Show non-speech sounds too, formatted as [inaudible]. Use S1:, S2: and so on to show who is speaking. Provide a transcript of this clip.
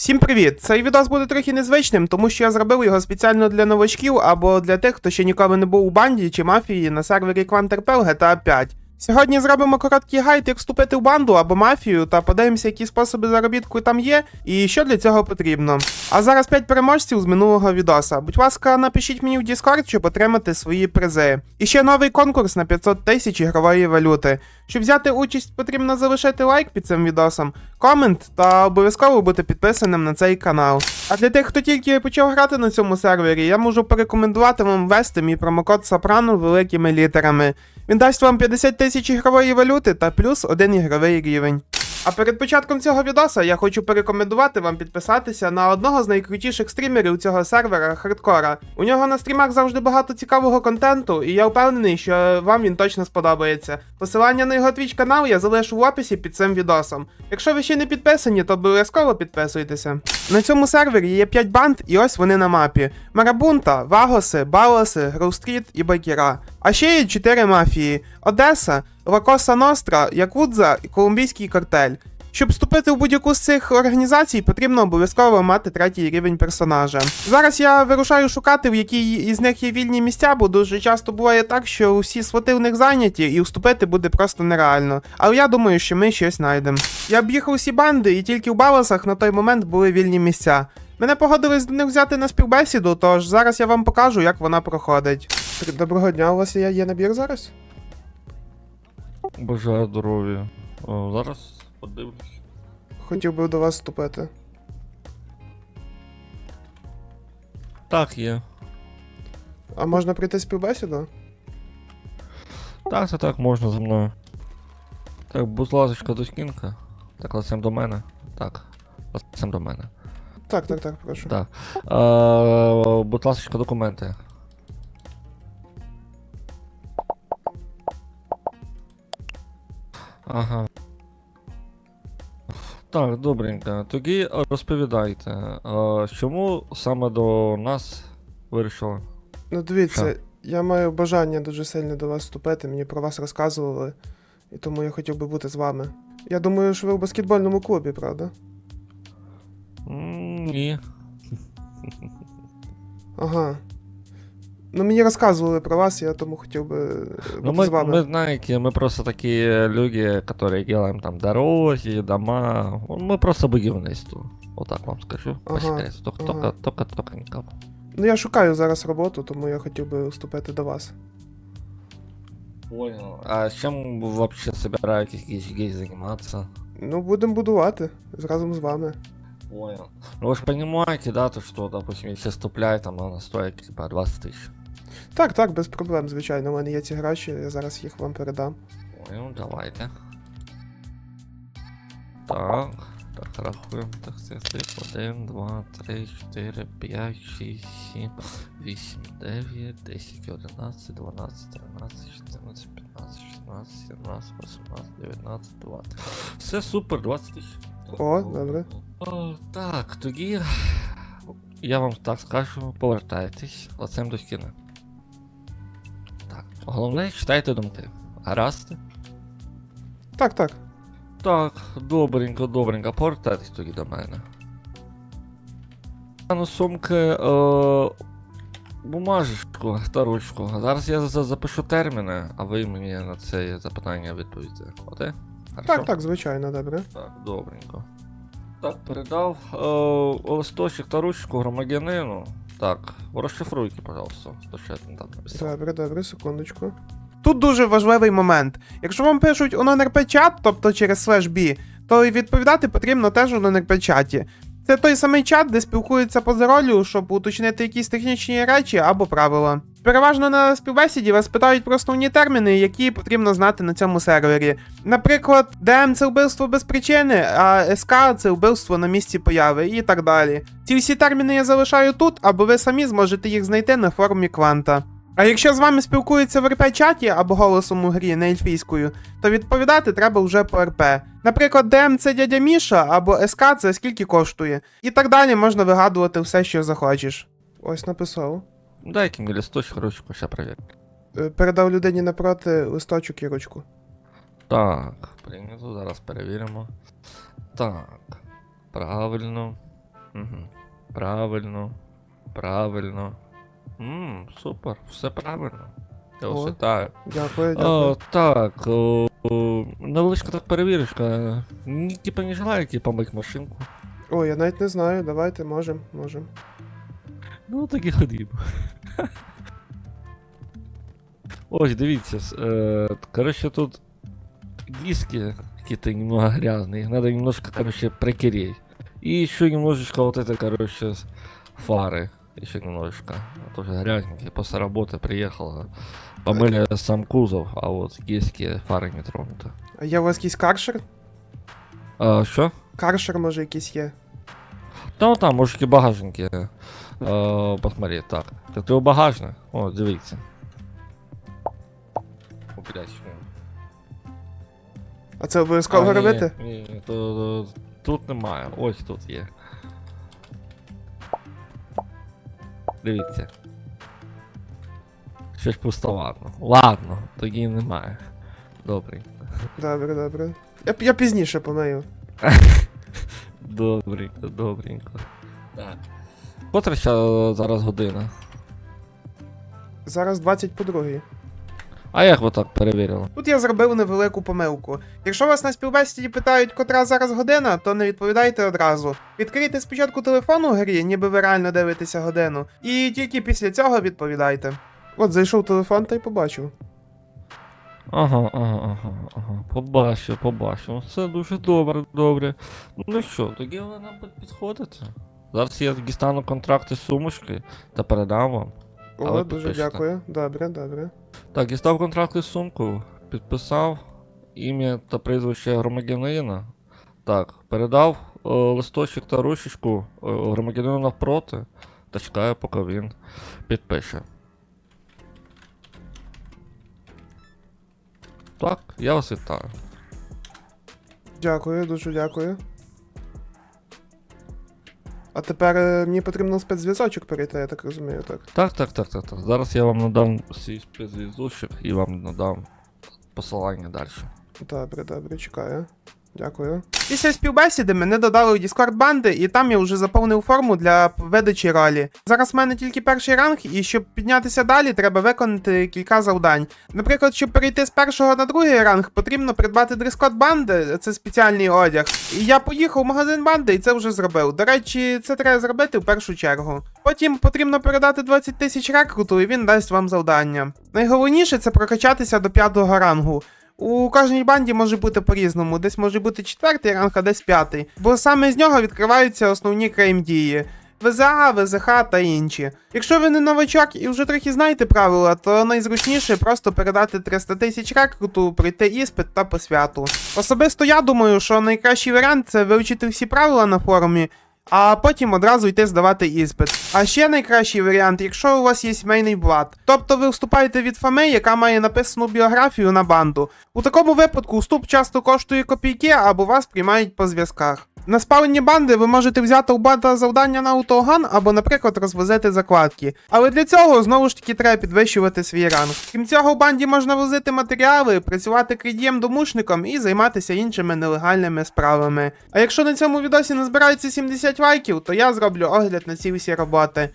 S1: Всім привіт! Цей відос буде трохи незвичним, тому що я зробив його спеціально для новачків або для тих, хто ще ніколи не був у банді чи мафії на сервері Квантерпел GTA 5. Сьогодні зробимо короткий гайд, як вступити в банду або мафію, та подивимося, які способи заробітку там є і що для цього потрібно. А зараз 5 переможців з минулого відоса. Будь ласка, напишіть мені в Discord, щоб отримати свої призи. І ще новий конкурс на 500 тисяч ігрової валюти. Щоб взяти участь, потрібно залишити лайк під цим відосом, комент та обов'язково бути підписаним на цей канал. А для тих, хто тільки почав грати на цьому сервері, я можу порекомендувати вам ввести мій промокод Сапрану великими літерами. Він дасть вам 50 тисяч ігрової валюти та плюс один ігровий рівень. А перед початком цього відоса я хочу порекомендувати вам підписатися на одного з найкрутіших стрімерів цього сервера хардкора. У нього на стрімах завжди багато цікавого контенту, і я впевнений, що вам він точно сподобається. Посилання на його твіч канал я залишу в описі під цим відосом. Якщо ви ще не підписані, то обов'язково підписуйтеся. На цьому сервері є 5 банд, і ось вони на мапі: Марабунта, Вагоси, Балоси, Гроустріт і Байкіра. А ще є чотири мафії: Одеса, Лакоса Ностра, Якудза і Колумбійський картель. Щоб вступити в будь-яку з цих організацій, потрібно обов'язково мати третій рівень персонажа. Зараз я вирушаю шукати, в якій із них є вільні місця, бо дуже часто буває так, що усі слоти в них зайняті, і вступити буде просто нереально. Але я думаю, що ми щось знайдемо. Я об'їхав усі банди, і тільки в Баласах на той момент були вільні місця. Мене погодились до них взяти на співбесіду, тож зараз я вам покажу, як вона проходить. Доброго дня, у вас є, є набір зараз?
S2: Бажаю здоров'я. Е, зараз подивлюсь.
S1: Хотів би до вас вступити. Так, є. А можна прийти співбесіду?
S2: Так, це так, можна за мною. Так, будь ласка, до скінка. Так, ласем до мене. Так. Ласем до мене.
S1: Так, так, так, прошу. Так.
S2: Е, будь ласка, документи. Ага. Так, добренько. Тоді е, розповідайте, е, чому саме до нас вирішили?
S1: Ну, дивіться, Що? я маю бажання дуже сильно до вас вступити, мені про вас розказували, і тому я хотів би бути з вами. Я думаю, що ви в баскетбольному клубі, правда?
S2: Ні.
S1: Ага. Ну, мені розказували про вас, я тому хотів би ну, ми, з вами. Ми
S2: знаете, ми просто такі люди, які делаем там дороги, дома. Ми просто будівництво. Отак вам скажу. Ага, секрету. Только, ага. только, только, только нікому.
S1: Ну я шукаю зараз роботу, тому я хотів би вступити до вас.
S2: Понял. А чим ви взагалі збираєтесь гей займатися?
S1: Ну, будемо будувати разом з вами.
S2: Понял. Ну вы же понимаете, да, то что, допустим, если ступляет, там она стоит типа 20 тысяч.
S1: Так, так, без проблем, звичайно. У мене є ці гроші, я зараз їх вам передам.
S2: Ой, ну давайте. Так, так рахуємо. Так, це 1, 2, 3, 4, 5, 6, 7, 8, 9, 10, 11, 12, 13, 14, 15, 16, 17, 18, 19, 20. Все супер, 20 тисяч.
S1: О, добре.
S2: О, Так, тоді я вам так скажу, повертайтесь, лицем до стіни. Головне, читайте думки. Гаразд? Так, так. Так, добренько, добренько, портайтесь тоді до мене. Стану сумки. Е бумажечку та ручку. Зараз я запишу терміни, а ви мені на це запитання відповіте, Оте?
S1: Так, так, звичайно, добре.
S2: Так, добренько. Так, передав е листочок та ручку громадянину. Так, розшифруйте, пожалуйста. То
S1: там написав. Добре, добре, секундочку. Тут дуже важливий момент. Якщо вам пишуть у нонрп чат, тобто через слеш B, то і відповідати потрібно теж у нонрп чаті. Це той самий чат, де спілкуються поза ролю, щоб уточнити якісь технічні речі або правила. Переважно на співбесіді вас питають про основні терміни, які потрібно знати на цьому сервері. Наприклад, ДМ це вбивство без причини, а СК це вбивство на місці появи і так далі. Ці всі терміни я залишаю тут, або ви самі зможете їх знайти на форумі кванта. А якщо з вами спілкуються в РП-чаті або голосом у грі не ельфійською, то відповідати треба вже по РП. Наприклад, ДМ це дядя Міша або СК це скільки коштує. І так далі можна вигадувати все, що захочеш. Ось написав.
S2: Дай мені листочок, ручку, ще перевір.
S1: Е, передав людині напроти листочок і ручку.
S2: Так, прийнято, зараз перевіримо. Так. Правильно. Угу. Правильно. Правильно. Ммм, супер, все правильно. Я вас вітаю.
S1: Дякую, дякую. О,
S2: так. О, о, невеличка так перевірочка. Ні, типа не желаєте типу, помить машинку.
S1: О, я навіть не знаю, давайте можем, можем.
S2: Ну так і ходімо. Ось, дивіться. Е, коротше, тут диски какие-то немного грязные. Их надо немножко, короче, прокереть. И еще немножечко вот это, короче, фары еще немножечко. Тоже грязненький. После работы приехал. Помыли а... сам кузов, а вот киски фари не тронуты.
S1: А я у вас якийсь каршер? А, що? Каршер, може, якийсь є. Е?
S2: Ну там, мужики багажники. А, посмотри, так. Так ти багажник? О, дивите. О,
S1: блядь, А це обов'язково робити? Ні,
S2: ні, то, то, тут немає. Ось тут є. Дивіться. Щось ж Ладно, тоді немає. Добре.
S1: Добре, добре. Я я пізніше нею. [laughs]
S2: Добренько, добренько. Так. Котра зараз година?
S1: Зараз 20 по другій.
S2: А як ви так перевірили?
S1: Тут я зробив невелику помилку. Якщо вас на співбесіді питають, котра зараз година, то не відповідайте одразу. Відкрийте спочатку телефон у грі, ніби ви реально дивитеся годину, і тільки після цього відповідайте. От зайшов телефон та й побачив.
S2: Ага, ага, ага, ага. Побачив, побачив. Це дуже добре, добре. Ну що, тоді ви нам підходите? Зараз я дістану контракти з сумочки та передам вам. Ну, Але О, дуже підпишете. дякую.
S1: Добре, добре.
S2: Так, дістав із сумку, підписав ім'я та прізвище громадянина. Так, передав о, е, листочок та ручечку о, е, громадянину навпроти та чекаю, поки він підпише. Так, я вас вітаю.
S1: Дякую, дуже дякую. А тепер е, мені потрібно спецзв'язочок перейти, я так розумію, так.
S2: Так, так, так, так, так. Зараз я вам надам свій спецзв'язочок і вам надам посилання далі.
S1: Добре, добре, чекаю. Дякую. Після співбесіди мене додали у Discord банди, і там я вже заповнив форму для ведучі ролі. Зараз в мене тільки перший ранг, і щоб піднятися далі, треба виконати кілька завдань. Наприклад, щоб перейти з першого на другий ранг, потрібно придбати дрескот банди, це спеціальний одяг. І я поїхав в магазин банди і це вже зробив. До речі, це треба зробити в першу чергу. Потім потрібно передати 20 тисяч рекруту, і він дасть вам завдання. Найголовніше це прокачатися до п'ятого рангу. У кожній банді може бути по-різному, десь може бути четвертий ранг, а десь п'ятий. Бо саме з нього відкриваються основні крейм-дії. ВЗА, ВЗХ та інші. Якщо ви не новачок і вже трохи знаєте правила, то найзручніше просто передати 300 тисяч рекруту, пройти іспит та по святу. Особисто я думаю, що найкращий варіант це вивчити всі правила на форумі а потім одразу йти здавати іспит. А ще найкращий варіант, якщо у вас є сімейний блат. Тобто ви вступаєте від ФАМи, яка має написану біографію на банду. У такому випадку вступ часто коштує копійки або вас приймають по зв'язках. На спаленні банди ви можете взяти у бата завдання на аутоган або, наприклад, розвозити закладки. Але для цього знову ж таки треба підвищувати свій ранг. Крім цього, у банді можна возити матеріали, працювати крідієм домушником і займатися іншими нелегальними справами. А якщо на цьому відосі не збирається 70 лайків, то я зроблю огляд на ці всі роботи.